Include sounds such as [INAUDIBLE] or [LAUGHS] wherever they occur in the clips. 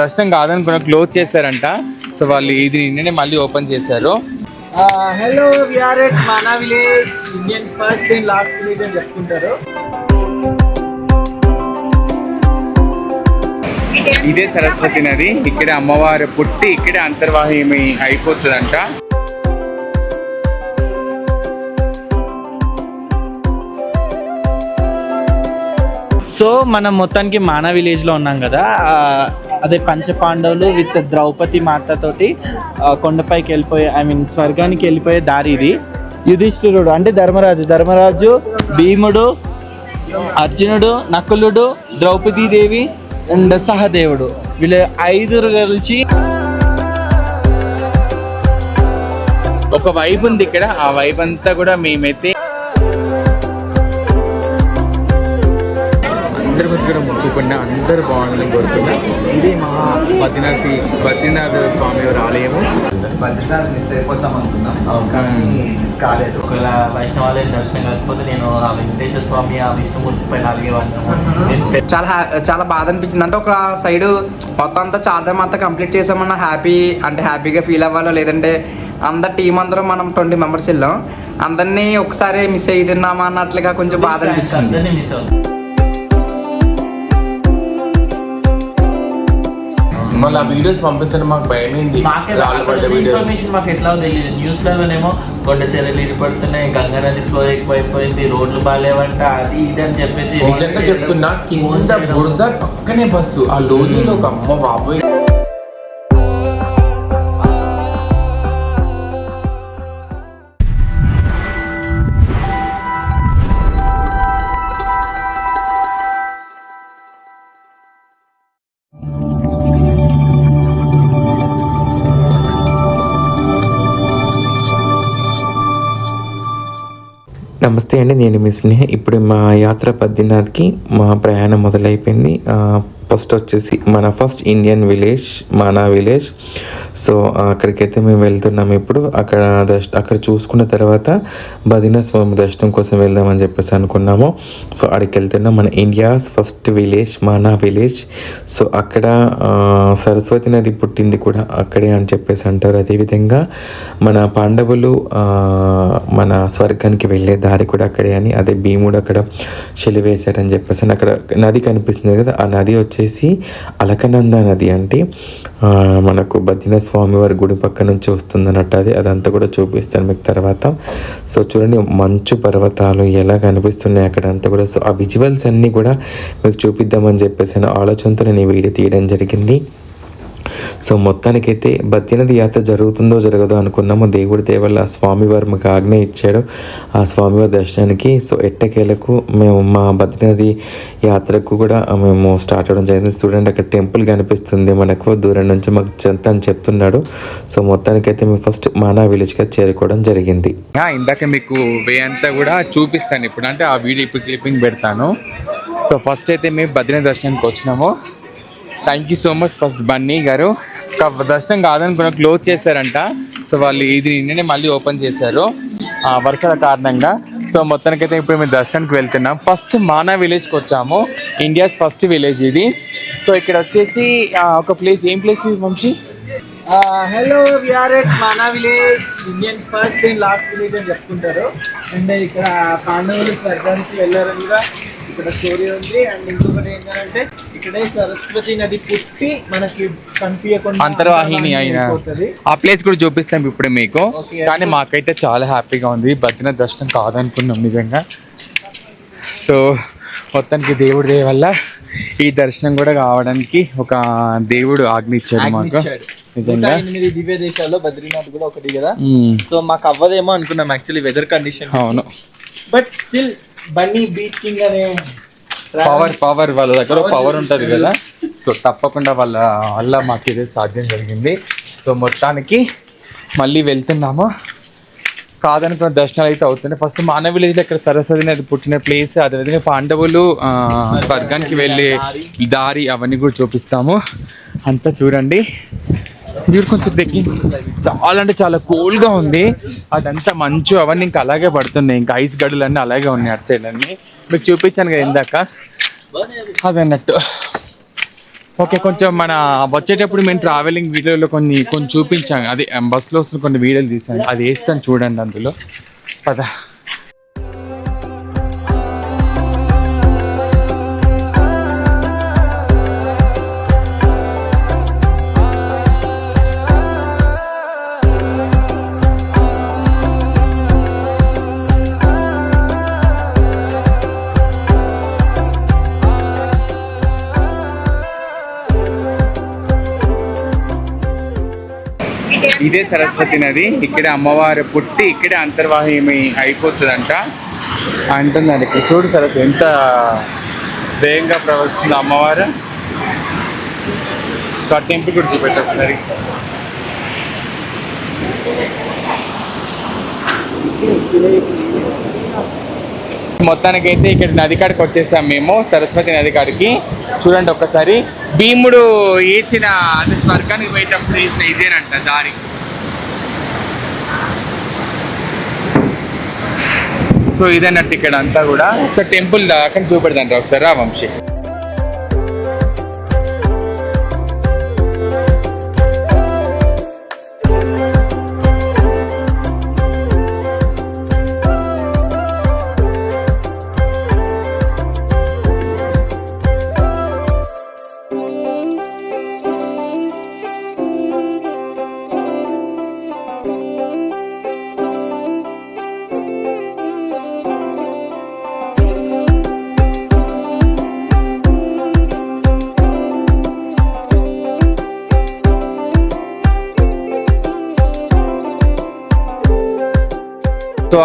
దర్శనం కాదనుకున్న క్లోజ్ చేశారంట. సో వాళ్ళు ఇది నిన్ననే మళ్ళీ ఓపెన్ చేశారు. Hello we're at Mana village Indian first and last village అని చెప్పుకుంటారు ఇదే సరస్వతి నది. ఇక్కడే అమ్మవారు పుట్టి ఇక్కడే అంతర్వాహిమి అయిపోతుందంట. సో మనం మొత్తానికి మానా విలేజ్లో ఉన్నాం కదా అదే పంచపాండవులు విత్ ద్రౌపది మాతతోటి ఆ, కొండపైకి వెళ్ళిపోయే ఐ మీన్ స్వర్గానికి వెళ్ళిపోయే దారి ఇది. యుధిష్ఠిరుడు అంటే ధర్మరాజు ధర్మరాజు భీముడు అర్జునుడు నకులుడు ద్రౌపదీదేవి అండ్ సహదేవుడు. వీళ్ళ ఐదురు కలిసి ఒక వైబ్ ఉంది ఇక్కడ. ఆ వైబ్ అంతా కూడా మేమైతే కాలేదు. ఒకవేళ వైష్ణవాలయం దర్శనం కాకపోతే నేను ఆ వెంకటేశ్వర స్వామి ఆ విష్ణుమూర్తి పైన నేను పెద్ద చాలా హ్యా- చాలా బాధ అనిపించింది. అంటే ఒక సైడ్ మొత్తం అంతా చార్ధం అంతా కంప్లీట్ చేసామన్న హ్యాపీ అంటే హ్యాపీగా ఫీల్ అవ్వాలో లేదంటే అందరు టీం అందరం మనం ట్వంటీ మెంబర్స్ వెళ్ళాం. అందరినీ ఒకసారి మిస్ అయ్యిందామా అన్నట్లుగా కొంచెం బాధ అనిపించింది. అందరినీ మిస్ అవుతుంది మళ్ళీ ఆ వీడియోస్ పంపిస్తుంటే మాకు భయమైంది? ఇన్ఫర్మేషన్ మాకు ఎట్లా తెలియదు. న్యూస్ లోనేమో కొండ చర్యలు ఇరిపడుతున్నాయి గంగా నది ఫ్లో ఎక్కువైపోయింది రోడ్లు బాగాలేవంట అది ఇది అని చెప్పేసి నిజంగా చెప్తున్నా కింద బురద పక్కనే బస్సు. ఆ లోయలో ఒక అమ్మ బాబోయ్. నమస్తే అండి నేను మీ స్నేహ ఇప్పుడు మా యాత్ర పద్దెనాథ్కి మా ప్రయాణం మొదలైపోయింది. ఫస్ట్ వచ్చేసి మన first Indian village Mana village so అక్కడికైతే మేము వెళ్తున్నాం ఇప్పుడు. అక్కడ దర్శ అక్కడ చూసుకున్న తర్వాత బదినా స్వామి దర్శనం కోసం వెళ్దామని చెప్పేసి అనుకున్నాము. సో అక్కడికి వెళ్తున్నాం మన India's first village Mana village so అక్కడ సరస్వతి నది పుట్టింది కూడా అక్కడే అని చెప్పేసి అంటారు. అదేవిధంగా మన పాండవులు మన స్వర్గానికి వెళ్ళే దారి కూడా అక్కడే అని అదే భీముడు అక్కడ చెలివేశాడని చెప్పేసి అక్కడ నది కనిపిస్తుంది కదా ఆ నది వచ్చేసి అలకనంద నది అంటే మనకు బద్రీనాథ్ స్వామి వారి గుడి పక్క నుంచి వస్తుందన్నట్టు అది. అదంతా కూడా చూపిస్తాను మీకు తర్వాత. సో చూడండి మంచు పర్వతాలు ఎలా కనిపిస్తున్నాయి అక్కడ అంతా కూడా. సో ఆ విజువల్స్ అన్నీ కూడా మీకు చూపిద్దామని చెప్పేసి ఆలోచనతో నేను ఈ వీడియో తీయడం జరిగింది. సో మొత్తానికైతే బతినది యాత్ర జరుగుతుందో జరగదో అనుకున్నాము. దేవుడి దేవల్ల ఆ స్వామివారు మాకు ఆజ్ఞ ఇచ్చాడు. ఆ స్వామివారి దర్శనానికి సో ఎట్టకేలకు మేము మా బతినది యాత్రకు కూడా మేము స్టార్ట్ అవ్వడం జరిగింది. చూడండి అక్కడ టెంపుల్ కనిపిస్తుంది మనకు. దూరం నుంచి మాకు చెంత అని చెప్తున్నాడు. సో మొత్తానికైతే మేము ఫస్ట్ మానా విలేజ్గా చేరుకోవడం జరిగింది. ఇందాక మీకు వే అంతా కూడా చూపిస్తాను ఇప్పుడు. అంటే ఆ వీడియో ఇప్పుడు క్లిప్పింగ్ పెడతాను. సో ఫస్ట్ అయితే మేము బద్రీనాథ్ దర్శనానికి వచ్చినాము. Thank you so much first Bunny garu. దర్శనం కాదనుకున్న క్లోజ్ చేశారంట. సో వాళ్ళు ఇది నిన్ననే మళ్ళీ ఓపెన్ చేశారు. వర్షాల కారణంగా. సో మొత్తానికైతే ఇప్పుడు మేము దర్శనానికి వెళ్తున్నాం. ఫస్ట్ మానా విలేజ్కి వచ్చాము. ఇండియాస్ ఫస్ట్ విలేజ్ ఇది. సో ఇక్కడ వచ్చేసి ఒక ప్లేస్ ఏం ప్లేస్ ఇది Vamshi? Hello we're at Mana village Indian first and last village అని చెప్పుకుంటారు. అండ్ ఇక్కడ పాండవులు స్వర్గానికి వెళ్ళారని కూడా ఇక్కడ స్టోరీ ఉంది అండ్ ఇంకొకటి ఏంటంటే ఇక్కడే సరస్వతి నది పుట్టి మనకి కనిపించకుండా అంతర్వాహిని అయిన. ఆ ప్లేస్ కూడా చూపిస్తాం ఇప్పుడు మీకు. కానీ మాకైతే చాలా హ్యాపీగా ఉంది బద్రీనాథ్ దర్శనం కాదనుకున్నాం నిజంగా సో మొత్తానికి దేవుడి దయ వల్ల ఈ దర్శనం కూడా కావడానికి ఒక దేవుడు ఆజ్ఞ ఇచ్చాడు మాకు. నిజంగా ఎనిమిది దివ్య దేశాల్లో బద్రీనాథ్ కూడా ఒకటి కదా మ్మ్. సో మాకు అవ్వదేమో అనుకున్నాం యాక్చువల్లీ వెదర్ కండిషన్ అవును but still Bunny beach king అనే పవర్ పవర్ వాళ్ళ దగ్గర పవర్ ఉంటుంది కదా. సో తప్పకుండా వాళ్ళ వల్ల మాకు ఇదే సాధ్యం జరిగింది. సో మొత్తానికి మళ్ళీ వెళ్తున్నాము. కాదనుకున్న దర్శనాలు అయితే అవుతున్నాయి. ఫస్ట్ మానవ విలేజ్లో ఇక్కడ సరస్వతి నది పుట్టిన ప్లేస్ అదేవిధంగా పాండవులు స్వర్గానికి వెళ్ళే దారి అవన్నీ కూడా చూపిస్తాము. అంతా చూడండి. ఇది కొంచెం తగ్గి చాలా అంటే చాలా కూల్గా ఉంది. అదంతా మంచు అవన్నీ ఇంకా అలాగే పడుతున్నాయి. ఇంకా ఐస్ గడులు అన్నీ అలాగే ఉన్నాయి అటు సైడ్ అన్నీ. మీకు చూపించాను కదా ఇందాక. అది అన్నట్టు. ఓకే కొంచెం మన వచ్చేటప్పుడు మేము ట్రావెలింగ్ వీడియోలో కొన్ని కొన్ని చూపించాం. అదే బస్సులో వస్తున్న కొన్ని వీడియోలు తీసాను. అది వేస్తాను చూడండి అందులో. పద. ఇదే సరస్వతి నది. ఇక్కడే అమ్మవారు పుట్టి ఇక్కడే అంతర్వాహిమి అయిపోతుందంట. అంటున్నారు ఇక్కడ. చూడు సరస్వతి ఎంత వేగంగా ప్రవహిస్తుంది అమ్మవారు. సో ఆ టెంపుల్ కూడా చూపెట్టారు ఒకసారి. మొత్తానికైతే ఇక్కడ నది కాడికి వచ్చేసాం మేము సరస్వతి నది కాడికి. చూడండి ఒక్కసారి భీముడు వేసిన అంటే స్వర్గానికి పోయేటప్పుడు వేసిన ఇదేనంట దారి. సో ఇదన్నట్టు ఇక్కడ అంతా కూడా. ఒకసారి టెంపుల్ దాకా చూపెడదంట ఒకసారి రా వంశీ.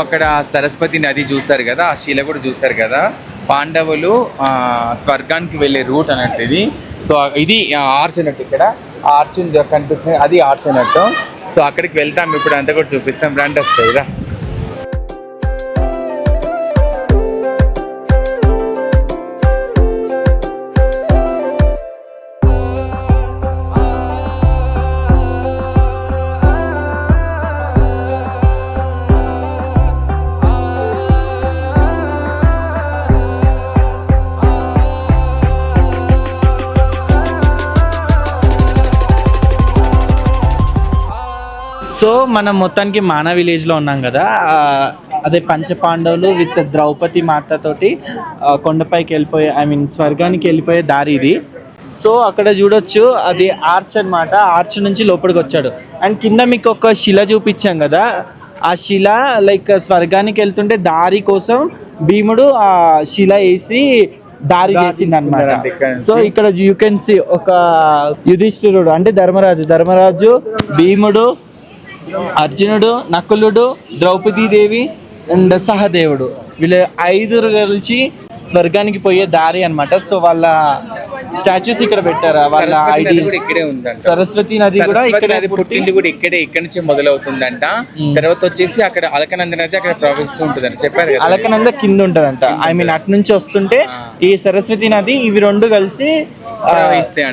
అక్కడ సరస్వతి నది చూసారు కదా ఆ శిల కూడా చూసారు కదా. పాండవులు ఆ, స్వర్గానికి వెళ్ళే రూట్ అన్నట్టు ఇది. సో ఇది ఆర్చ్ అన్నట్టు ఇక్కడ. ఆర్చ్ కనిపిస్తుంది అది ఆర్చ్ అన్నట్టు సో అక్కడికి వెళ్తాం ఇప్పుడు అంతా కూడా చూపిస్తాం. రండి ఒకసారి సో మనం మొత్తానికి మానా విలేజ్లో ఉన్నాం కదా. అదే పంచ పాండవులు విత్ ద్రౌపది మాత తోటి ఆ, కొండపైకి వెళ్ళిపోయే ఐ మీన్ స్వర్గానికి వెళ్ళిపోయే దారి ఇది. సో అక్కడ చూడొచ్చు అది ఆర్చ్ అన్నమాట. ఆర్చ్ నుంచి లోపలికి వచ్చాడు. అండ్ కింద మీకు ఒక శిల చూపించాం కదా. ఆ శిల లైక్ స్వర్గానికి వెళ్తుంటే దారి కోసం భీముడు ఆ శిల వేసి దారి చేసింది అనమాట. సో ఇక్కడ యూ కెన్ సి ఒక యుధిష్ఠిరుడు అంటే ధర్మరాజు. ధర్మరాజు భీముడు అర్జునుడు నకులుడు ద్రౌపదీదేవి అండ్ సహదేవుడు. వీళ్ళ ఐదుగురు కలిసి స్వర్గానికి పోయే దారి అన్నమాట. సో వాళ్ళ స్టాచ్యూస్ ఇక్కడ పెట్టారు. వాళ్ళ సరస్వతి ఐడి ఇక్కడే ఉందంట. సరస్వతి నది కూడా సరస్వతి ఇక్కడ పుట్టింది కూడా ఇక్కడే ఇక్కడ నుంచి మొదలవుతుందంట. తర్వాత వచ్చేసి అక్కడ అలకనంద నది అక్కడ ప్రవహిస్తూ ఉంటుందంట. చెప్పారు కదా. అలకనంద కింద ఉంటదంట. ఐ మీన్ అటు నుంచి వస్తుంటే ఈ సరస్వతి నది ఇవి రెండు కలిసి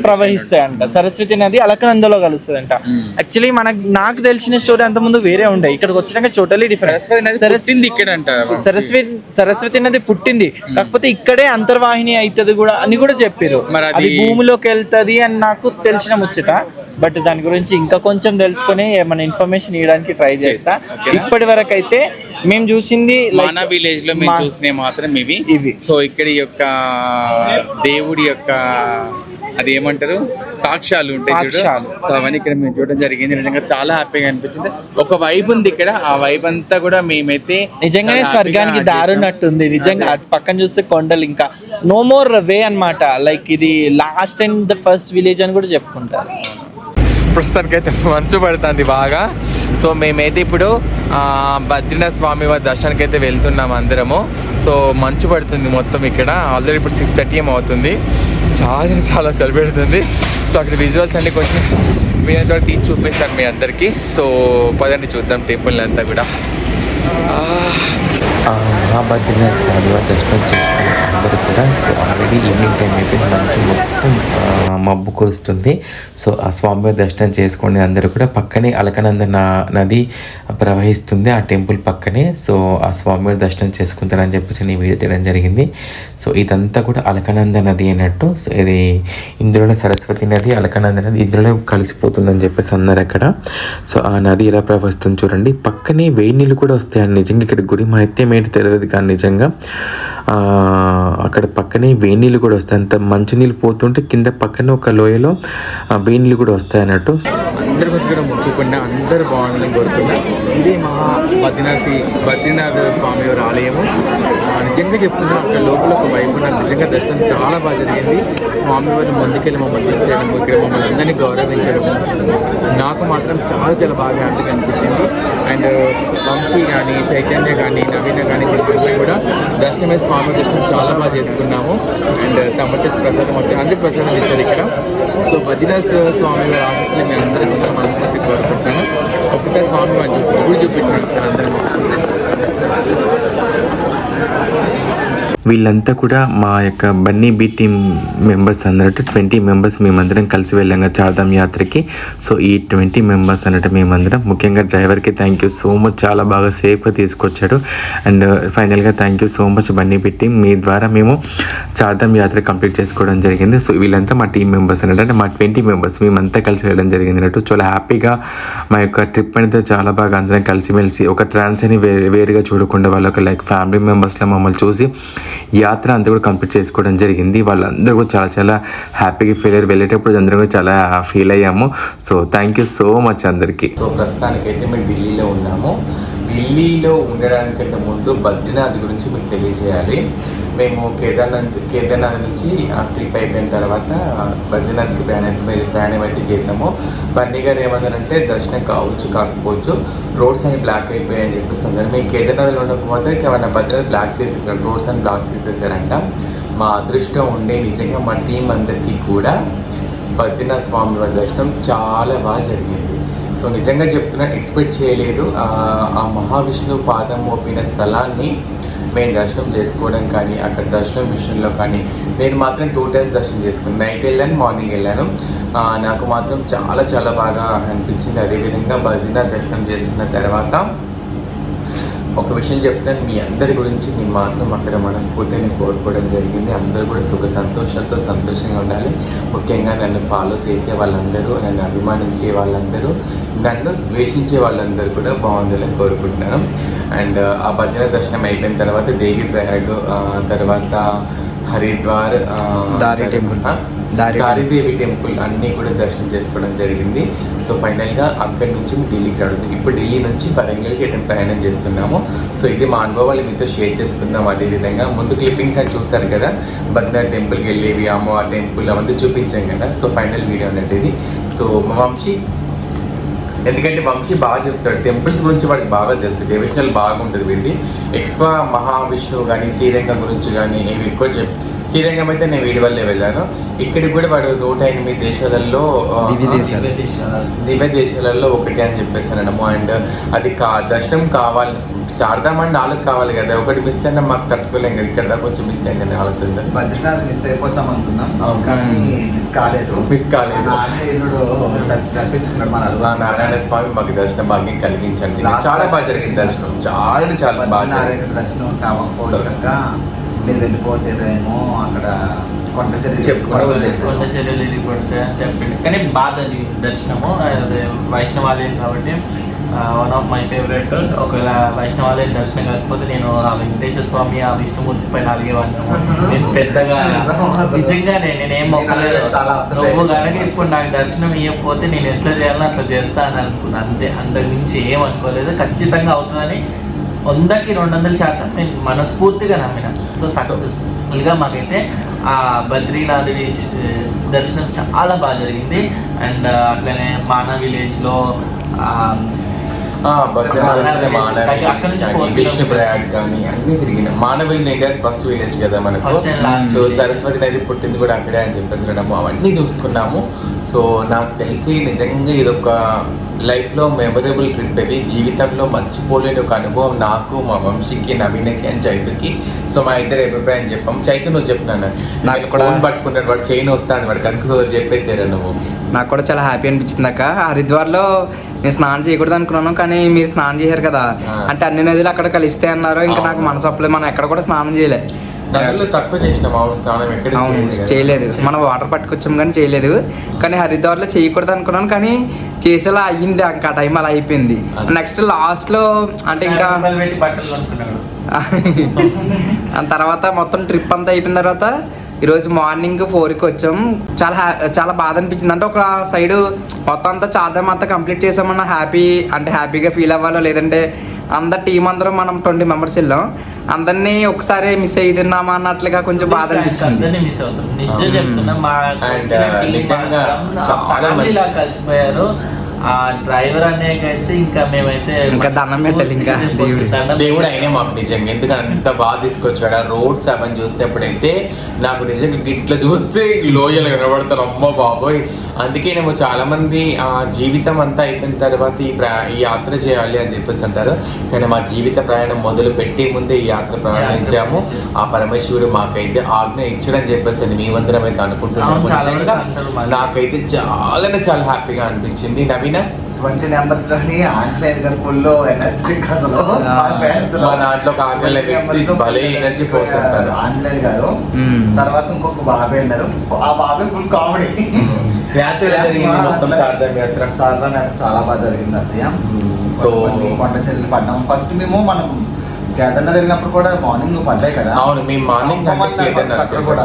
ప్రవహిస్తాయంట. సరస్వతి నది అలకనందలో కలుస్తుందంట. యాక్చువల్లీ మనకు నాకు తెలిసిన స్టోరీ అంత ముందు వేరే ఉండే. ఇక్కడికి వచ్చినాక టోటలీ సరస్వతి డిఫరెంట్ పుట్టింది ఇక్కడ అంట సరస్వతి సరస్వతి నది పుట్టింది. కాకపోతే ఇక్కడే అంతర్వాహిని అవుతుంది కూడా అని కూడా చెప్పారు మరి అది- భూమిలోకి వెళ్తది అని నాకు తెలిసిన ముచ్చట. బట్ దాని గురించి ఇంకా కొంచెం తెలుసుకొని ఏమైనా ఇన్ఫర్మేషన్ ఇవ్వడానికి ట్రై చేస్తా. ఇప్పటి వరకు అయితే మేము చూసింది మానా విలేజ్లో మేము చూసినవి మాత్రం ఇవి. ఇవి. సో ఇక్కడ యొక్క దేవుడి యొక్క అది ఏమంటారు సాక్ష్యాలు ఉంటాయి. సో అవన్నీ ఇక్కడ మేము చూడడం జరిగింది. నిజంగా చాలా హ్యాపీగా అనిపించింది. ఒక వైబ్ ఉంది ఇక్కడ. ఆ వైబ్ అంతా కూడా మేమైతే నిజంగానే స్వర్గానికి దారున్నట్టుంది నిజంగా పక్కన చూస్తే కొండలు ఇంకా నో మోర్ వే అన్నమాట. లైక్ ఇది last and the first village అని కూడా చెప్పుకుంటారు. ప్రస్తుతానికైతే మంచు పడుతుంది బాగా. సో మేమైతే ఇప్పుడు ఆ, బద్రీనాథ్ స్వామి వారి దర్శనానికి అయితే వెళ్తున్నాం అందరము. సో మంచు పడుతుంది మొత్తం ఇక్కడ. ఆల్రెడీ ఇప్పుడు సిక్స్ థర్టీ ఏం అవుతుంది. చాలా చాలా చలి పెడుతుంది. సో అక్కడ విజువల్స్ అన్ని కొంచెం మీ అందరూ తీసి చూపిస్తాను మీ అందరికీ. సో పదండి చూద్దాం టెంపుల్ అంతా కూడా. ఆ, ఆ దర్శనం చేసుకున్న అందరూ కూడా. సో ఆల్రెడీ ఈవినింగ్ టైం అయిపోయింది మంచి మొత్తం మబ్బు కురుస్తుంది. సో ఆ స్వామివారి దర్శనం చేసుకునే అందరూ కూడా. పక్కనే అలకనంద నది ప్రవహిస్తుంది ఆ టెంపుల్ పక్కనే. సో ఆ స్వామివారి దర్శనం చేసుకుంటారని చెప్పేసి నేను వీడియో తీయడం జరిగింది. సో ఇదంతా కూడా అలకనంద నది అన్నట్టు. సో ఇది ఇందులోనే సరస్వతి నది అలకనంద నది ఇందులోనే కలిసిపోతుందని చెప్పేసి అన్నారు అక్కడ. సో ఆ నది ఎలా ప్రవహిస్తుంది చూడండి. పక్కనే వేడి నీళ్ళు కూడా వస్తాయండి. నిజంగా ఇక్కడ గుడి మహత్యం ఏంటి తెలియదు కానీ నిజంగా అక్కడ పక్కనే వేడి నీళ్ళు కూడా వస్తాయి. అంత మంచి నీళ్ళు పోతుంటే కింద పక్కనే ఒక లోయలో వేణీళ్ళు కూడా వస్తాయి అన్నట్టు. అందరి గురించి కూడా మొక్కుకుండా అందరు బాగుండాలని కోరుకున్నా. ఇది మహా బద్రీనాథ్ బద్రీనాథ్ స్వామి వారి ఆలయము. నిజంగా చెప్తున్నా అక్కడ లోపల ఒక వైపు నాకు నిజంగా దర్శనం చాలా బాగా జరిగింది. స్వామి వారిని ముందుకెళ్ళి మమ్మల్ని చేయడం ఇక్కడ మమ్మల్ని అందరినీ గౌరవించడం నాకు మాత్రం చాలా చాలా బాగా హ్యాపీగా అనిపించింది. అండ్ వంశీ కానీ చైతన్య కానీ నవీన కానీ వీళ్ళందరూ కూడా దర్శనమే స్వామి దర్శనం చాలా బాగా చేసుకున్నాము. అండ్ తమ ప్రసాదం వచ్చి అందరి ప్రసాదం ఇచ్చారు ఇక్కడ. సో బద్రీనాథ్ స్వామి వారి ఆశీస్సులు మీ అందరికీ కూడా మనస్ఫూర్తి కోరుకుంటున్నాను. ఒకసారి స్వామి వారిని చూసి గుడి చూపించాడు సార్ అందరం Thank you. వీళ్ళంతా కూడా మా యొక్క బన్నీ బీ టీమ్ మెంబర్స్ అన్నట్టు ట్వంటీ మెంబర్స్ మేమందరం కలిసి వెళ్ళాం చార్ధామ్ యాత్రకి. సో ఈ ట్వంటీ మెంబర్స్ అన్నట్టు మేమందరం ముఖ్యంగా డ్రైవర్కి థ్యాంక్ యూ సో మచ్ చాలా బాగా సేఫ్గా తీసుకొచ్చాడు అండ్ ఫైనల్గా thank you so much Bunny B team. మీ ద్వారా మేము చార్ధామ్ యాత్ర కంప్లీట్ చేసుకోవడం జరిగింది. సో వీళ్ళంతా మా టీం మెంబర్స్ అన్నట్టు అంటే మా ట్వంటీ మెంబర్స్ మేమంతా కలిసి వెళ్ళడం జరిగింది అన్నట్టు. చాలా హ్యాపీగా మా యొక్క ట్రిప్ అనేది చాలా బాగా అందరం కలిసిమెలిసి ఒక ట్రాన్స్ అని వేరే వేరుగా చూడకుండా వాళ్ళ ఒక లైక్ ఫ్యామిలీ మెంబర్స్లో మమ్మల్ని చూసి యాత్ర అంతా కూడా కంప్లీట్ చేసుకోవడం జరిగింది. వాళ్ళందరూ కూడా చాలా చాలా హ్యాపీగా ఫీల్ అయ్యారు. వెళ్ళేటప్పుడు అందరం కూడా చాలా ఫీల్ అయ్యాము. So thank you so much అందరికీ. సో ప్రస్తుతానికైతే మేము ఢిల్లీలో ఉన్నాము. ఢిల్లీలో ఉండడానికంటే ముందు బద్రీనాథ్ గురించి మీకు తెలియజేయాలి. మేము కేదార్నాథ్ కేదార్నాథ్ నుంచి ఆ ట్రిప్ అయిపోయిన తర్వాత బద్రీనాథ్కి ప్రయాణం ప్రయాణం అయితే చేసాము బన్నీ గారు ఏమన్నారంటే దర్శనం కావచ్చు కాకపోవచ్చు రోడ్స్ అన్ని బ్లాక్ అయిపోయాయని చెప్పిస్తున్నారు మేము కేదార్నాథ్లో ఉండకపోతే ఏమన్నా బద్రీనాథ్ బ్లాక్ చేసేసారు రోడ్స్ అన్ని బ్లాక్ చేసేసారంట. మా అదృష్టం ఉండే నిజంగా మా టీం అందరికీ కూడా బద్రీనాథ్ స్వామి వారి దర్శనం చాలా బాగా జరిగింది. సో నిజంగా చెప్తున్నా ఎక్స్పెక్ట్ చేయలేదు. ఆ మహావిష్ణువు పాదం మోపిన స్థలాన్ని మేము దర్శనం చేసుకోవడం కానీ అక్కడ దర్శనం విషయంలో కానీ నేను మాత్రం టూ టైమ్స్ దర్శనం చేసుకున్నాను. నైట్ వెళ్ళాను మార్నింగ్ వెళ్ళాను. నాకు మాత్రం చాలా చాలా బాగా అనిపించింది. అదేవిధంగా బద్రీనాథ్ దర్శనం చేసుకున్న తర్వాత ఒక విషయం చెప్తాను మీ అందరి గురించి నేను మాత్రం అక్కడ మనస్ఫూర్తిని కోరుకోవడం జరిగింది. అందరూ కూడా సుఖ సంతోషాలతో సంతోషంగా ఉండాలి. ముఖ్యంగా నన్ను ఫాలో చేసే వాళ్ళందరూ నన్ను అభిమానించే వాళ్ళందరూ నన్ను ద్వేషించే వాళ్ళందరూ కూడా బాగుండాలని కోరుకుంటున్నాను. అండ్ ఆ భద్ర దర్శనం అయిపోయిన తర్వాత దేవి ప్రయాగ్ తర్వాత హరిద్వార్ దారి టెంపుల్. దారిదేవి టెంపుల్ అన్నీ కూడా దర్శనం చేసుకోవడం జరిగింది. సో ఫైనల్గా అక్కడి నుంచి ఢిల్లీకి రావడం ఇప్పుడు ఢిల్లీ నుంచి వరంగల్కి ఎటు ప్రయాణం చేస్తున్నాము. సో ఇది మా అనుభవాలు మీతో షేర్ చేసుకుందాం అదేవిధంగా. ముందు క్లిప్పింగ్స్ అని చూస్తారు కదా? బద్రీనాథ్ టెంపుల్కి వెళ్ళేవి అమ్మవారి టెంపుల్ అవన్నీ చూపించాం కదా? సో ఫైనల్ వీడియో అన్నట్టు ఇది సో మా వంశీ ఎందుకంటే వంశీ బాగా చెప్తాడు. టెంపుల్స్ గురించి వాడికి బాగా తెలుసు. డివిజనల్ బాగుంటుంది వీడి ఎక్కువ మహావిష్ణువు కానీ శ్రీరంగం గురించి కానీ ఇవి ఎక్కువ చెప్ శ్రీరంగం అయితే నేను వీడి వల్లే వెళ్ళాను. ఇక్కడికి కూడా వాడు నూట ఎనిమిది దేశాలలో దివ్య దేశాలు. దివ్య దేశాలలో ఒకటి అని చెప్పేసానము అండ్ అది కా దర్శనం కావాలి చార్దామండి నాలుగు కావాలి కదా. ఒకటి మిస్ అయినా మాకు తట్టుకోలేం కదా. ఇక్కడ కొంచెం మిస్ అయిందని ఆలోచన బద్రీనాథ్ మిస్ అయిపోతాం అనుకున్నాం. కానీ మిస్ కాలేదు. మిస్ కాలేదు. నడిపించుకున్నాడు మన నారాయణ స్వామి మాకు దర్శన భాగ్యం కలిగించండి. చాలా బాగా జరిగింది దర్శనం. చాలా చాలా బాగా దర్శనం కావకపోయాక మీరు వెళ్ళిపోతారేమో అక్కడ కొండ చర్య చెప్పుకోవడం కొండ చర్యలు ఇరిగిపడితే అని చెప్పిండు కానీ జరిగింది దర్శనము అదే వైష్ణవాలయం కాబట్టి వన్ ఆఫ్ మై ఫేవరెట్ ఒకవేళ వైష్ణవాలయం దర్శనం కాకపోతే నేను ఆ వెంకటేశ్వర స్వామి ఆ విష్ణుమూర్తి పైన అలిగేవాడిని నేను పెద్దగా నిజంగానే నేనేం మొక్కలేదు. నువ్వు. కనుక ఇప్పుడు నాకు దర్శనం ఇవ్వకపోతే నేను ఎట్లా చేయాలో అట్లా చేస్తా అని అనుకున్నాను అంతే అంతకు మించి ఏం అనుకోలేదు. ఖచ్చితంగా అవుతుందని వందకి రెండు వందల శాతం నేను మనస్ఫూర్తిగా నమ్మిన. సో సక్సెస్ఫుల్గా మాకైతే ఆ బద్రీనాథుడి దర్శనం చాలా బాగా జరిగింది. అండ్ అట్లనే మానా విలేజ్లో కానీ అన్ని తిరిగిన ఇండియా ఫస్ట్ విలేజ్ కదా మనకు. సో. సరస్వతి నది పుట్టింది కూడా అక్కడే అని చెప్పేసి అవన్నీ చూసుకున్నాము. సో నాకు తెలిసి నిజంగా ఇదొక లైఫ్లో మెమరబుల్ ట్రిప్ ఇది. జీవితంలో మర్చిపోలేని ఒక అనుభవం నాకు మా వంశీకి నవీనకి అండ్ చైతుకి. సో మా ఇద్దరు అభిప్రాయం చెప్పాం. చైతు నువ్వు చెప్పినాను నాకు కూడా- పట్టుకున్నాడు వాడు చైన్ వస్తాను వాడు కనుక చెప్పేసారు నువ్వు? నాకు కూడా చాలా హ్యాపీ అనిపించింది అక్క. హరిద్వార్లో నేను స్నానం చేయకూడదు అనుకున్నాను కానీ మీరు స్నానం చేశారు కదా. అంటే అన్ని నదులు అక్కడ కలిస్తే అన్నారు. ఇంకా నాకు. మనసు అప్పలేదు మనం ఎక్కడ కూడా స్నానం చేయలే. నదులు తక్కువ చేసిన మామూలు స్నానం ఎక్కడ అవును చేయలేదు మనం వాటర్ పట్టుకొచ్చాం కానీ చేయలేదు. కానీ హరిద్వార్లో చేయకూడదు అనుకున్నాను కానీ చేసేలా అయ్యింది ఇంకా టైం అలా అయిపోయింది. నెక్స్ట్ లాస్ట్లో అంటే ఇంకా [LAUGHS] ఆ తర్వాత మొత్తం ట్రిప్ అంతా అయిపోయిన తర్వాత ఈరోజు మార్నింగ్ ఫోర్కి వచ్చాం. చాలా హ్యా చాలా బాధ అనిపించింది. అంటే ఒక సైడ్ మొత్తం అంతా చార్ధామ్ అంతా కంప్లీట్ చేసామన్న హ్యాపీ అంటే హ్యాపీగా ఫీల్ అవ్వాలో లేదంటే అందరు టీం అందరం మనం ట్వంటీ మెంబర్స్ వెళ్ళాం అందరినీ ఒకసారి మిస్ అయ్యిందామా అన్నట్లుగా కొంచెం బాధ అనిపించింది. అందరినీ మిస్ అవుతాం. నిజం అవును. చెప్తున్నా మా And, వచ్చిన uh, team నిజంగా మాత్రం ఆ చాలా మంచి- కలిసిపోయారు. ఆ డ్రైవర్ అనేకైతే ఇంకా మేమైతే ఇంకా దండం పెట్టాలి ఇంకా. దేవుడు. దేవుడు. అయినా మాకు నిజంగా. ఎందుకంటే అంత బాగా తీసుకొచ్చాడు. ఆ రోడ్స్ అవన్నీ చూసినప్పుడైతే నాకు నిజంగా ఇట్లా చూస్తే లోయలు కనబడతాను అమ్మ బాబోయ్. అందుకే నేను చాలా మంది ఆ జీవితం అంతా అయిపోయిన తర్వాత ఈ ప్రయా ఈ యాత్ర చేయాలి అని చెప్పేసి అంటారు. కానీ మా జీవిత ప్రయాణం మొదలు పెట్టే ముందే ఈ యాత్ర ప్రారంభించాము. ఆ పరమేశ్వరుడు మాకైతే ఆజ్ఞ ఇచ్చడని చెప్పేసి మేమందరం అయితే అనుకుంటున్నాము. నాకైతే చాలానే చాలా హ్యాపీగా అనిపించింది. నవీన ట్వంటీ నెంబర్స్లోని ఆంజనేయులు గారు ఫుల్ ఎనర్జెటిక్ అసలు. ఒక ఆంజనేయుల 20 వ్యక్తి members లో భలే full energy energetic force ఉంటారు. ఆంజనేయులు గారు. తర్వాత ఇంకొక బాబాయ్ ఉన్నారు. ఆ బాబాయ్ ఫుల్ కామెడీ చాలా చాలా బాగా జరిగింది అత్తయ్య. సో కొన్ని కొండ చెల్లెలు పడ్డాం ఫస్ట్ మేము మనం కేదార్నాథ్ వెళ్ళినప్పుడు కూడా మార్నింగ్ పడ్డాయి కదా. అవును మేము మార్నింగ్ అక్కడ కూడా.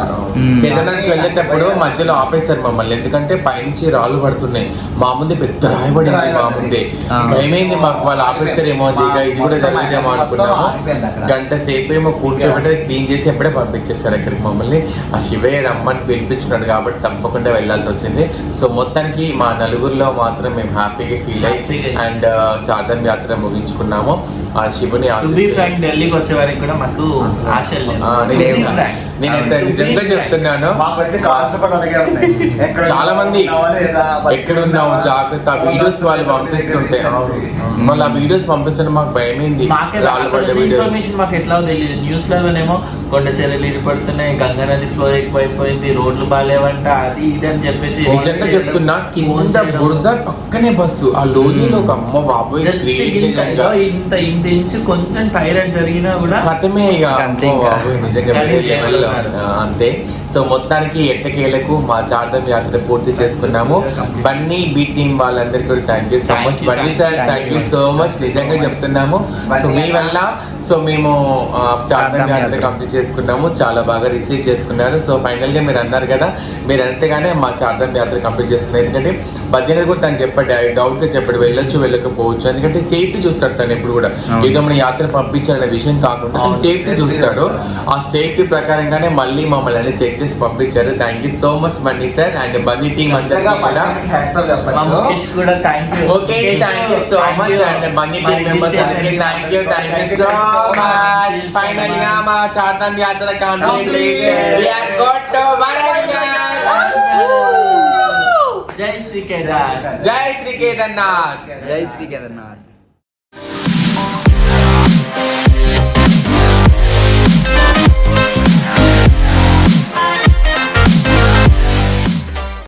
కేదార్నాథ్ వెళ్ళేటప్పుడు మధ్యలో ఆపేశారు మమ్మల్ని. ఎందుకంటే పైనుంచి రాళ్ళు పడుతున్నాయి. మా ముందే పెద్ద రాయి పడింది మా. ముందే. ఆ. భయమైంది మాకు వాళ్ళు ఆపేస్తారేమో ఇక ఇది కూడా జరిగేదేమో అనుకున్నాము. గంట సేపు ఏమో కూర్చోబెట్టి క్లీన్ చేసి ఎప్పుడే పంపించేస్తారు అక్కడికి మమ్మల్ని. ఆ శివయ్య రమ్మని పిలిపించున్నాడు కాబట్టి తప్పకుండా వెళ్ళాల్సి వచ్చింది. సో మొత్తానికి మా నలుగురిలో మాత్రం మేము హ్యాపీగా ఫీల్ అయ్యి అండ్ చార్ధామ్ యాత్ర ముగించుకున్నాము. ఆ శివుని ఫ్రాంక్ ఢిల్లీకి వచ్చే వరకు కూడా మాకు ఆశలు లేవు. ఆ, To be నేను frank. నేనైతే To be నిజంగా. చెప్తున్నాను చాలా మంది? ఎక్కడ ఉన్నావు జాగ్రత్త వీడియోస్ వాళ్ళు పంపిస్తుంటే. వాళ్ళు ఆ వీడియోస్ పంపిస్తుంటే మాకు భయమైంది మాకు ఎట్లా తెలియదు న్యూస్ లలోనేమో కొండ చర్యలు ఇరిపడుతున్నాయి గంగా నది ఫ్లో ఎక్కువైపోయింది. రోడ్లు బాగాలేవంట అది ఇది అని చెప్పేసి నిజంగా చెప్తున్నా కింద బురద పక్కనే బస్సు. ఆ లోనిలో ఒక అమ్మ బాబోయ్ ఇంత ఇంత ఇంచు కొంచెం టైర్ జరిగినా కూడా కథమే ఇక అంతే సో మొత్తానికి ఎట్టకేలకు మా చార్ధం యాత్ర పూర్తి చేసుకున్నాము. బన్నీ బీ టీం వాళ్ళందరికీ కూడా thank you so much Bunny sir thank you. So much నిజంగా చెప్తున్నాము. సో మీ. వల్ల సో మేము చార్ధం యాత్ర. కంప్లీట్ చేసుకున్నాము చాలా బాగా రిసీవ్ చేసుకున్నారు. సో ఫైనల్గా మీరు అన్నారు కదా మీరు అంతేగానే మా చార్ధం యాత్ర కంప్లీట్ చేసుకున్నారు. ఎందుకంటే పద్దెనిమిది కూడా తను చెప్పాడు డౌట్గా చెప్పాడు వెళ్ళొచ్చు వెళ్ళకపోవచ్చు. ఎందుకంటే సేఫ్టీ చూస్తాడు తను ఎప్పుడు కూడా. ఏదో మన యాత్ర పంపించాలనే విషయం కాకుండా సేఫ్టీ చూస్తాడు. ఆ సేఫ్టీ ప్రకారంగానే మళ్ళీ మమ్మల్ని అన్ని చెక్ చేసి పంపించారు. Thank you so much Bunny sir and Bunny team అందరికీ కూడా. Okay thank you so much and Bunny team members అందరికీ thank you thank you so much ఫైనల్గా మా Chardham and we are the country. Completed. We have got to Varangal. Jai Sri Kedarnath. Jai Sri Kedarnath. Jai Sri Kedarnath.